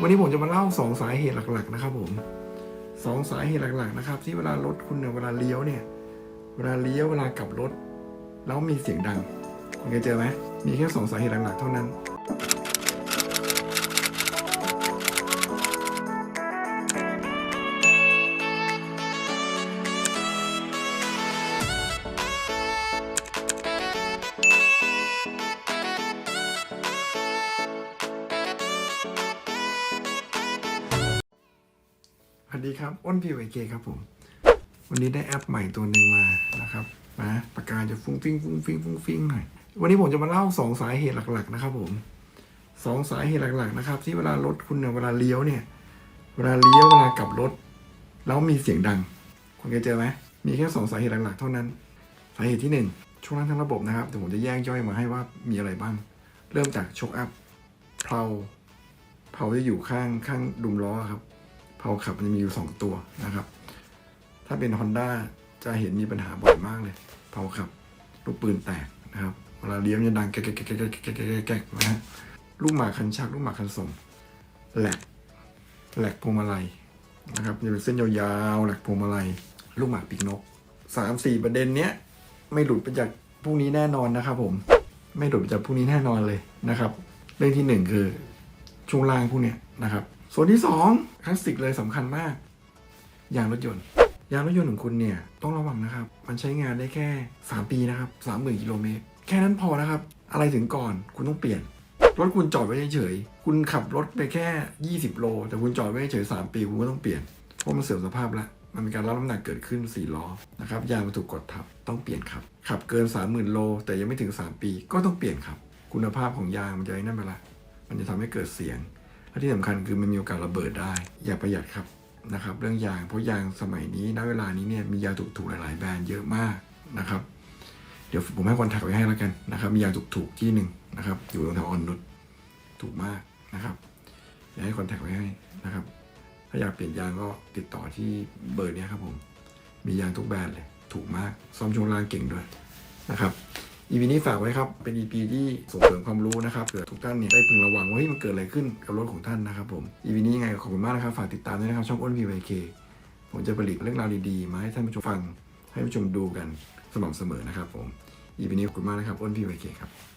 วันนี้ผมจะมาเล่าสองสาเหตุหลัก ๆ นะครับ ผมสองสาเหตุหลัก ๆ นะครับ ที่เวลารถคุณเนี่ยเวลาเลี้ยวเนี่ย เวลาเลี้ยวเวลากลับรถ แล้วมีเสียงดังคุณเคยเจอไหมมีแค่สองสาเหตุหลักๆเท่านั้น วัสดีครับ อ้นพีวเคครับผม วันนี้ได้แอปใหม่ตัวหนึ่งมานะครับนะปากกาจะฟุ้งฟิ้งฟุ้งฟิ้งฟุ้งฟิ้งหน่อยวันนี้ผมจะมาเล่าสองสาเหตุหลัก ๆ นะครับ ผมสองสาเหตุหลัก ๆ นะครับ ที่เวลารถคุณเนี่ยเวลาเลี้ยวเนี่ย เวลาเลี้ยวเวลากลับรถ แล้วมีเสียงดัง คุณเคยเจอไหมมีแค่สองสาเหตุหลักๆ เท่านั้น สาเหตุที่หนึ่งช่วงล่างทั้งระบบนะครับเดี๋ยวผมจะแยกย่อยมาให้ว่ามีอะไรบ้าง เริ่มจากโชคอัพเพลาเพลาจะอยู่ข้างข้างดุมล้อครับ Power มันจะมีอยู่ 2 ตัวนะครับ ถ้าเป็น Honda จะเห็นมีปัญหาบ่อยมากเลย Power Cup ลูกปืนแตกนะครับ เวลาเลี้ยงจะดังแก๊กแก๊กแก๊กแก๊กแก๊กแนะฮะลูกหมากคันชัก ลูกหมากคันส่งแหลกแหลกพวงมาลัยนะครับจะเป็นเส้นยาวๆแหลกพวงมาลัย ลูกหมากปีกนกสามสี่ประเด็นเนี้ยไม่หลุดไปจากพวกนี้แน่นอนนะครับผมไม่หลุดไปจากพวกนี้แน่นอนเลยนะครับ เรื่องที่หนึ่งคือช่วงล่างพวกเนี้ยนะครับ ส่วนที่สองคลาสสิกเลยสำคัญมากยางรถยนต์ยางรถยนต์ของคุณเนี่ยต้องระวังนะครับ มันใช้งานได้แค่ 3 ปีนะครับ30,000กิโลเมตรแค่นั้นพอนะครับ อะไรถึงก่อนคุณต้องเปลี่ยน รถคุณจอดไว้เฉยๆคุณขับรถไปแค่ 20 โล แต่คุณจอดไว้เฉย3ปีคุณก็ต้องเปลี่ยนเพราะมันเสื่อมสภาพแล้วมันมีการรับน้ำหนักเกิดขึ้น 4 ล้อนะครับยางมันถูกกดทับต้องเปลี่ยนครับขับเกิน 30,000 โล แต่ยังไม่ถึง 3 ปีก็ต้องเปลี่ยนครับ คุณภาพของยางมันจะนั่นไปละมันจะทำให้เกิดเสียง และที่สำคัญคือมันมีโอกาสระเบิดได้ อย่าประหยัดครับนะครับเรื่องยางเพราะยางสมัยนี้ณเวลานี้เนี่ยมียางถูกๆหลายๆแบรนด์เยอะมากนะครับ เดี๋ยวผมให้คอนแทคไว้ให้แล้วกันนะครับ มียางถูกๆที่หนึ่งนะครับ อยู่ตรงแถวออนนุชถูกมากนะครับเดี๋ยวให้คอนแทคไว้ให้นะครับ ถ้าอยากเปลี่ยนยางก็ติดต่อที่เบอร์นี้ครับผม มียางทุกแบรนด์เลย ถูกมาก ซ่อมช่วงล่างเก่งด้วยนะครับ EP นี้ฝากไว้ครับ เป็น EP ที่ส่งเสริมความรู้นะครับเผื่อทุกท่านเนี่ยได้พึงระวังว่าเฮ้ยมันเกิดอะไรขึ้นกับรถของท่านนะครับผม EP นี้ยังไงขอบคุณมากนะครับ ฝากติดตามด้วยนะครับ ช่องอ้นพีไเคผมจะผลิตเรื่องราวดีๆมาให้ท่านผู้ชมฟัง ให้ผู้ชมดูกันสม่ำเสมอนะครับผม EP นี้ขอบคุณมากนะครับอ้นพีไเคครับ